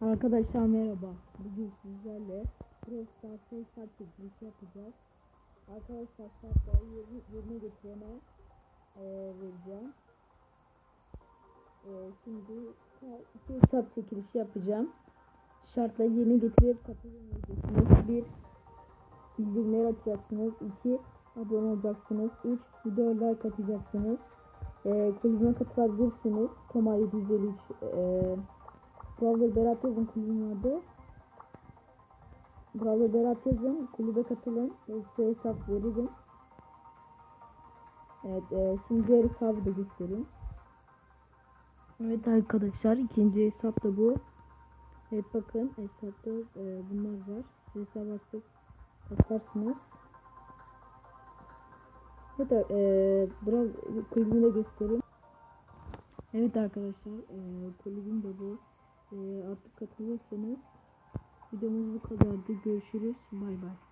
Arkadaşlar merhaba. Bugün sizlerle Brawl Stars'ta hesap çekilişi yapacağız. Arkadaşlar şartları yerine, yerine getirene e, vereceğim. E, şimdi iki hesap çekilişi yapacağım. Şartları yerine getirip katılmayacaksınız. Bir bildirimleri açacaksınız. İki abone olacaksınız. Üç video like atacaksınız. E, kulübüme katılabilirsiniz. Toma 753 e, Brawler Berat yazın kulübün adı. Brawler Berat yazın. Kulübe katılın. E, Size hesap veririm. Evet. E, şimdi diğer hesabı da göstereyim. Evet arkadaşlar. ikinci hesap da bu. Evet bakın. Hesapta e, bunlar var. Siz hesap açıp basarsınız. Evet. E, biraz kulübümü de göstereyim. Evet arkadaşlar. E, kulübüm de bu. Ee, artık katılırsanız videomuz bu kadardı. Görüşürüz. Bay bay.